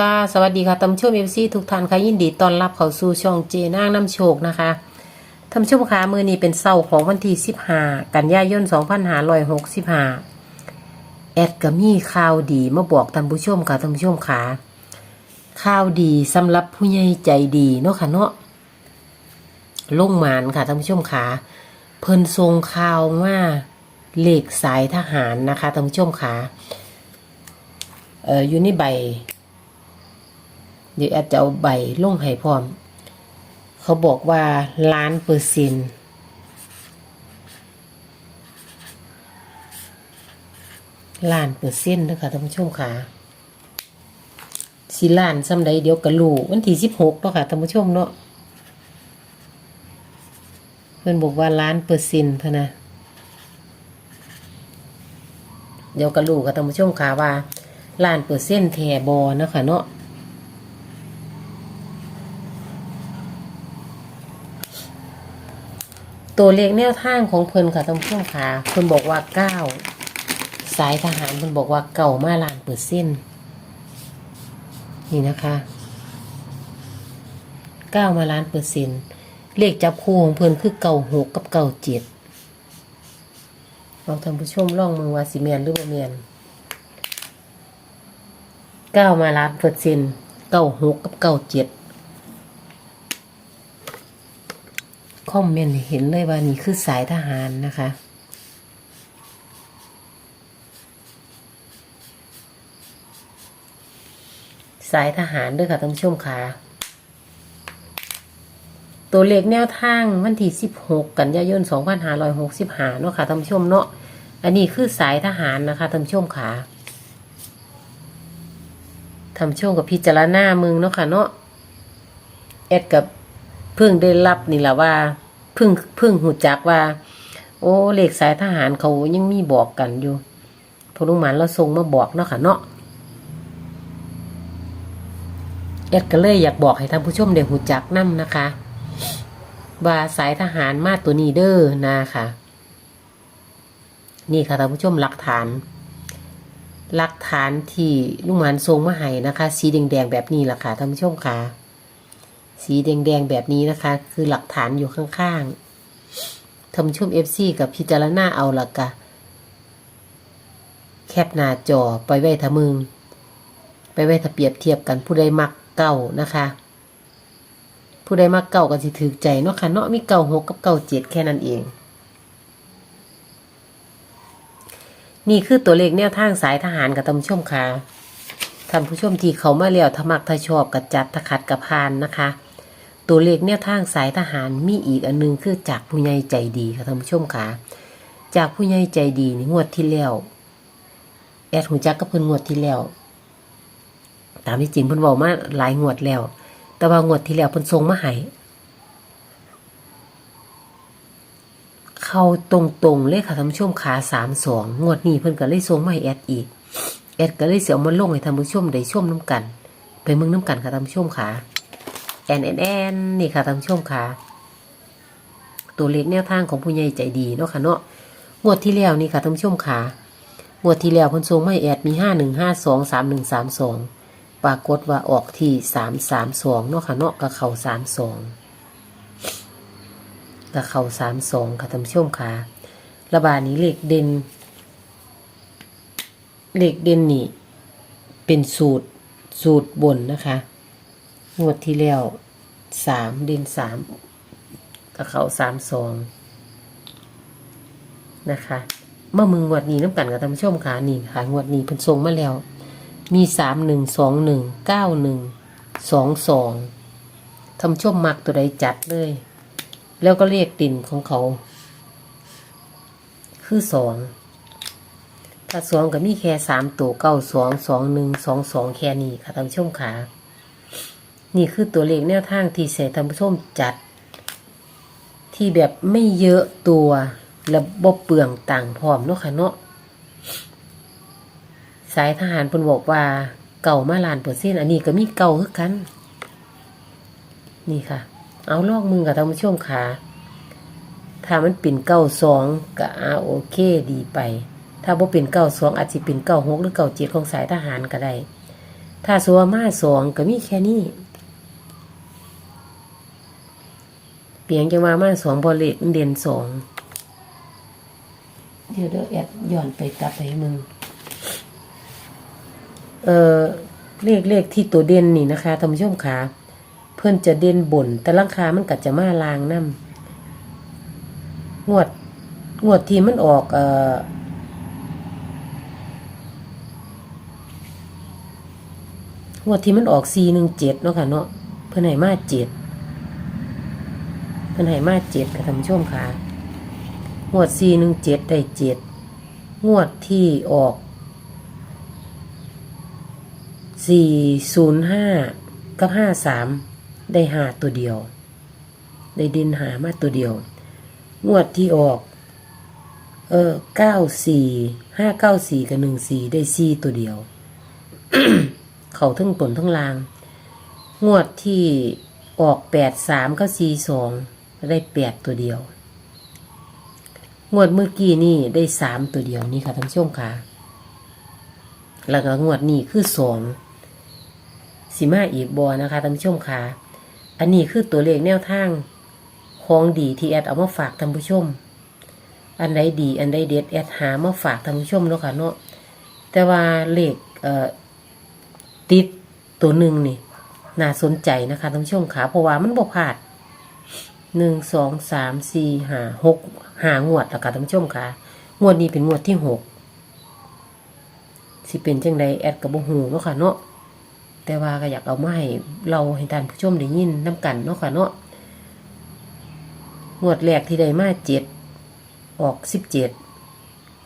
ค่ะสวัสดีค่ะท่านชมเอฟซีทุกท่านค่ะยินดีต้อนรับเข้าสู่ช่องเจนางน้ำโชคนะคะท่านชมค่ะมือนี้เป็นเสาร์ของวันที่15กันยายน2565แอดก็มีข่าวดีมาบอกท่านผู้ชมค่ะท่านผู้ชมค่ะข่าวดีสำหรับผู้ใหญ่ใจดีเนาะค่ะเนาะลงหมานค่ะท่านผู้ชมค่ะเพิ่นทรงข่าวว่าเลขสายทหารนะคะท่านผู้ชมค่ะเอออยู่ในใบ เดี๋ยวแอดจะเอาใบลงให้พร้อม เขาบอกว่าล้านเปอร์เซ็นต์ล้านเปอร์เซ็นต์นะคะท่านผู้ชมค่ะสิล้านซ้ำใดเดี๋ยวกะลูวันที่สิบหกเนาะค่ะท่านผู้ชมเนาะเพื่อนบอกว่าล้านเปอร์เซ็นต์เท่านะเดี๋ยวกะลูกับท่านผู้ชมค่ะว่าล้านเปอร์เซ็นต์แทบอนะคะเนาะ ตัวเลขแนวทางของเพิ่นค่ะท่านผู้ชมค่ะเพิ่นบอกว่าเก้าสายทหารเพิ่นบอกว่าเก่ามาล้านเปอร์เซ็นต์นี่นะคะเก้ามาล้านเปอร์เซ็นต์เลขจับคู่ของเพิ่นคือเก่าหกกับเก่าเจ็ดลองท่านผู้ชมลองมือว่าสิเมียนหรือบ่เมียนเก้ามาล้านเปอร์เซ็นต์เก้าหกกับเก้าเจ็ด คอมเมนต์เห็นเลยว่านี่คือสายทหารนะคะ สายทหารด้วยค่ะท่านผู้ชมค่ะตัวเลขแนวทางวันที่ 16 กันยายน 2565 เนาะค่ะท่านผู้ชมเนาะ อันนี้คือสายทหารนะคะท่านผู้ชมค่ะทำช่วงกับพิจารณามึงเนาะค่ะเนาะแอดกับ พิ่งได้รับนี่แหละว่าเพิ่งเพิ่งหูจักว่า โอ้เลขสายทหารเขายังมีบอกกันอยู่พอลุงหมานเราส่งมาบอกเนาะค่ะเนาะแอดก็เลยอยากบอกให้ท่านผู้ชมได้หูจักนํนะคะ ว่าสายทหารมาตัวนี้เด้อนะค่ะ นี่ค่ะท่านผู้ชมหลักฐาน หลักฐานที่ลุงหมานทรงมาให้นะคะ สีแดงๆแบบนี้แหละค่ะท่านผู้ชมค่ะ สีแดงๆแบบนี้นะคะ คือหลักฐานอยู่ข้างๆท่านผู้ชมเอฟซีกับพิจารณาเอาละกะ แคปหน้าจอไปไว้ทะมึง ไปไว้ถ้าเปรียบเทียบกันผู้ใดมักเก่านะคะ ผู้ใดมักเก่าก็สิถือใจเนาะค่ะเนาะมีเก่าหกกับเก่าเจ็ดแค่นั้นเอง นี่คือตัวเลขแนวทางสายทหารกับท่านผู้ชมค่ะท่านผู้ชมที่เขามาแล้วถ้ามักถ้าชอบกับจัดถ้าขัดกับพานนะคะ ตัวเลขแนวทางสายทหารมีอีกอันหนึงคือจากผู้ใหญ่ใจดีค่ะท่านผู้ชมค่ะ จากผู้ใหญ่ใจดีนี่งวดที่แล้วแอดหูจักกับเพิ่นงวดที่แล้ว ตามที่จริงเพิ่นบอกมาหลายงวดแล้ว แต่ว่างวดที่แล้วเพิ่นส่งมาให้เข้าตรงๆเลยค่ะท่านผู้ชมขาสามสองงวดนี้เพิ่นก็เลยส่งมาให้แอดอีก แอดก็เลยเสียวมาลงให้ท่านผู้ชมได้ชมน้ำกัน ไปเมืองน้ำกันค่ะท่านผู้ชมค่ะ แอนแอนแอนนี่ค่ะท่านผู้ชมค่ะ ตัวเลขแนวทางของผู้ใหญ่ใจดีเนาะค่ะเนาะงวดที่แล้วนี่ค่ะท่านผู้ชมค่ะงวดที่แล้วเพิ่นส่งไมาให้แอดมีห้าหนึ่งห้าสองสามหนึ่งสามสองปรากฏว่าออกที่สามสามสองเนาะค่ะเนาะกับเขาสามสองกับเขาสามสองค่ะท่านผู้ชมค่ะระบาดนี้เลขเด่นเลขเด่นนี่เป็นสูตรสูตรบนนะคะ งวดที่แล้วสามเด่นสามกับเขาสามสองนะคะเมื่อมึงงวดนี้น้ำกันกับท่านผู้ชมค่ะนี่ค่ะงวดนี้เพิ่นส่งมาแล้ว มีสามหนึ่งสองหนึ่งเก้าหนึ่งสองสองท่านผู้ชมมักตัวใดจัดเลย แล้วก็เลขติ่นของเขา คือสองถ้าสองก็มีแค่สามตัวเก้าสองสองหนึ่งสองสองแค่นี้ค่ะท่านผู้ชมค่ะ นี่คือตัวเลขแนวทางที่เสท่านผู้ชมจัด ที่แบบไม่เยอะตัวและบ่เปลืองต่างพร้อมเนาะค่ะเนาะสายทหารพนบอกว่าเก่ามาลานเปอร์เซ็นต์อันนี้ก็มีเก่าคือกัน นี่ค่ะ เอาลอกมือกับท่านผู้ชมค่ะถ้ามันเป็นเก้าสองก็อาโอเคดีไป ถ้าบ่เป็นเก้าสองอาจจะเป็นเก้าหกหรือเก้าเจ็ดของสายทหารก็ได้ ถ้าสัวมาสองก็มีแค่นี้ เปลี่ยนจังว่ามาสองบอเลขมันเด่นสองเดี๋ยวเดี๋ยวแอดย้อนไปกลับไปให้มึง เอ่อเลขเลขที่ตัวเด่นนี่นะคะท่านผู้ชมขาเพื่อนจะเด่นบน แต่ลังคามันก็จะมาลางน้ำงวด งวดที่มันออก เอ่องวดที่มันออกสี่หนึ่งเจ็ดเนาะค่ะเนาะเพื่อนให้มาเจ็ดเพื่นให้มาเจ็ดค่ะท่านผู้ชมค่ะงวดสี่หนึ่งเจ็ดได้เจ็ดงวดที่ออกสี่ศูนย์ห้ากับห้าสามได้หาตัวเดียว ได้ด่นหามาตัวเดียว งวดที่ออก เออเก้าสี่ห้าเก้าสี่กับหนึ่งสี่ได้สี่ตัวเดียว เขาทั้งผลทั้งลาง งวดที่ออกแปดสามก็สี่สอง ได้แปดตัวเดียว งวดเมื่อกี้นี่ได้สามตัวเดียวนี่ค่ะท่านผู้ชมค่ะแล้วก็งวดนี้คือสองสิมาอีกบอนะคะท่านผู้ชมค่ะอันนี้คือตัวเลขแนวทางของดีที่แอดเอามาฝากท่านผู้ชม อันใดดี อันใดเด็ดแอดหามาฝากท่านผู้ชมเนาะค่ะเนาะแต่ว่าเลขเติดตัวหนึ่งนี่น่าสนใจนะคะท่านผู้ชมค่ะเพราะว่ามันบ่พลาด หนึ่งสองสามสี่ห้าหกห้างวดแล้วค่ะท่านผู้ชมค่ะงวดนี้เป็นงวดที่หกสิเป็นจังใดแอดกับบ่ฮู้เนาะค่ะเนาะแต่ว่าก็อยากเอามาให้เราให้ท่านผู้ชมได้ยินนํกันเนาะค่ะเนาะงวดแรกที่ได้มาเจ็ดออกสิบเจ็ด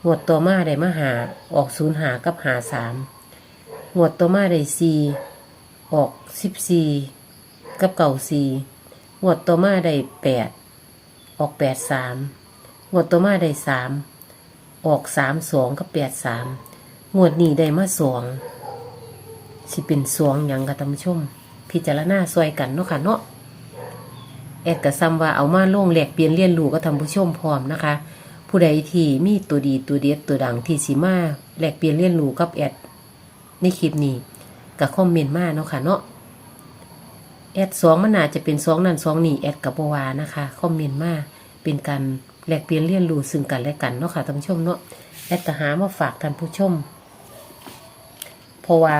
งวดต่อมาได้มาหาออกศูนย์หากับหาสามงวดต่อมาได้สี่ออกสิบสี่กับเก่าสี่ งวดต่อมาได้แปดออกแปดสามงวดต่อมาได้สามออกสามสองกับแปดสามงวดนี้ได้มาสองสิเป็นสวงหยังกับท่านผู้ชม พิจารณาซอยกันเนาะค่ะเนาะแอดกระซ้ำว่าเอามาโล่งแหลกเปลี่ยนเรียนรูกับท่านผู้ชมพร้อมนะคะ ผู้ใดที่มีตัวดีตัวเด็ดตัวดังที่สีมาแหลกเปลี่ยนเรียนรูกับแอดในคลิปนี้กับคอมเมนต์มาเนาะค่ะเนาะ แอดสองมันอาจจะเป็นสองนั่นสองนี่แอดกับบวานะคะคอมเมนต์มาเป็นการแลกเปลี่ยนเรียนรู้ซึ่งกันและกันเนาะค่ะท่านผู้ชมเนาะแอดก็หามาฝากท่านผู้ชมเพราะว่า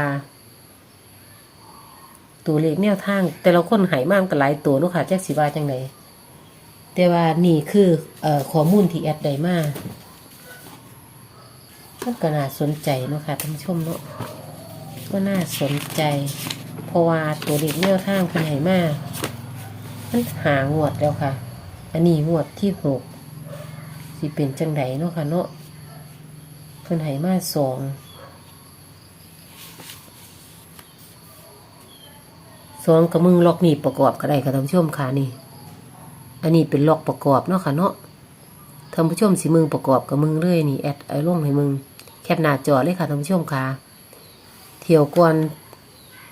ตัวเลขแนวทาง แต่ละคนหายมากกันหลายตัวเนาะค่ะแจ็คสิว่าจังไดแต่ว่านี่คือเอ่อข้อมูลที่แอดได้มามันก็น่าสนใจเนาะค่ะท่านผู้ชมเนาะก็น่าสนใจ ราะว่าตัวเลขแนวทางเพิ่นใหายมามันหางวดแล้วค่ะ อันนี้งวดที่หกสิเป็นจังไดเนาะค่ะเนาะเพิ่นใหายมาสองสองกับมึงล็อกนี่ประกอบก็ได้ค่ะท่านผู้ชมค่ะนี่ อันนี้เป็นล็อกประกอบเนาะค่ะเนาะท่านผู้ชมสิมึงประกอบกับมึงเลยนี่แอดไอ้ลงให้มึงแคปหน้าจอเลยค่ะท่านผู้ชมค่ะเที่ยวก่อน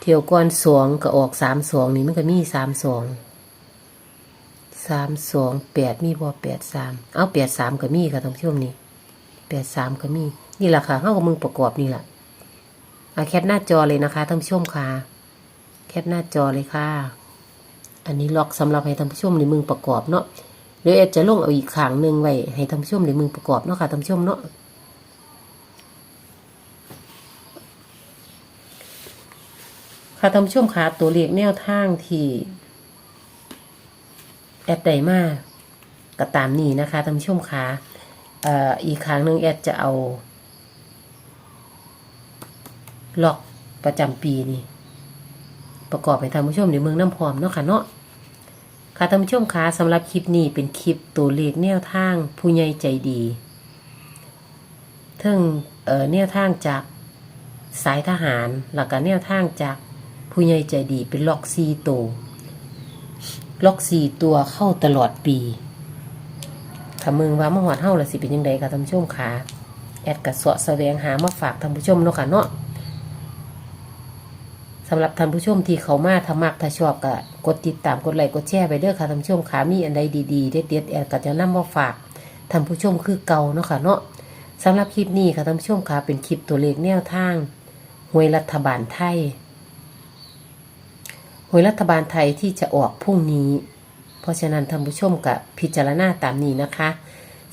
เที่ยวก่อนสองก็ออกสามสองนี่มันก็มีสามสองสามสองแปดมีบ่แปดสามเอาแปดสามก็มีค่ะท่านผู้ชมนี่แปดสามก็มี นี่แหละค่ะเข้ากับมึงประกอบนี่แหละเอาแคปหน้าจอเลยนะคะท่านผู้ชมค่ะ แคปหน้าจอเลยค่ะ อันนี้ล็อกสำหรับให้ท่านผู้ชมในมือประกอบเนาะเดี๋ยวจะลงเอาอีกขางหนึ่งไว้ให้ท่านผู้ชมในมือประกอบเนาะค่ะท่านผู้ชมเนาะ ค่ะท่านผู้ชมคะตัวเลขแนวทางที่แอดได้มากก็ตามนี้นะคะท่านผู้ชมคะเอ่ออีกครั้งหนึ่งแอดจะเอา ล็อกประจำปีนี่ประกอบให้ท่านผู้ชมในเมืองน้ำพร้อมเนาะค่ะเนาะค่ะท่านผู้ชมคะสำหรับคลิปนี้เป็นคลิปตัวเลขแนวทางผู้ใหญ่ใจดีเทิงเอ่อแนวทางจากสายทหารหลักการแนวทางจาก ผู้ใหญ่ใจดีเป็นล็อกซีตัวล็อกซีตัวเข้าตลอดปีถ้ามึงว่ามาหอดเฮาละสิเป็นยังไงค่ะท่านผู้ชมคะแอดกระสาะแสวงหามาฝากท่านผู้ชมเนาะค่ะเนาะสำหรับท่านผู้ชมที่เขามาถ้ามักถ้าชอบก็กดติดตามกดไลค์กดแชร์ไปเด้อค่ะท่านผู้ชมขามีอันใดดีๆเด็ดๆแอดก็จะนำมาฝากท่านผู้ชมคือเก่าเนาะค่ะเนาะสำหรับคลิปนี้ค่ะท่านผู้ชมค่ะเป็นคลิปตัวเลขแนวทางหวยรัฐบาลไทย หวยรัฐบาลไทยที่จะออกพรุ่งนี้ เพราะฉะนั้นท่านผู้ชมกับพิจารณาตามนี้นะคะ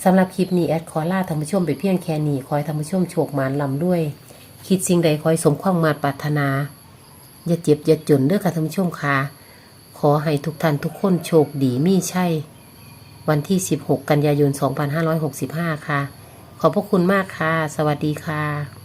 สำหรับคลิปนี้แอดขอลาท่านผู้ชมไปเพียงแค่นี้ขอให้ท่านผู้ชมโชคมานลำด้วย คิดสิ่งใดขอให้สมความมาปรารถนา อย่าเจ็บอย่าจนเด้อค่ะท่านผู้ชมค่ะขอให้ทุกท่านทุกคนโชคดีมีใช่ วันที่ 16 กันยายน 2565 ค่ะ ขอบพระคุณมากค่ะ สวัสดีค่ะ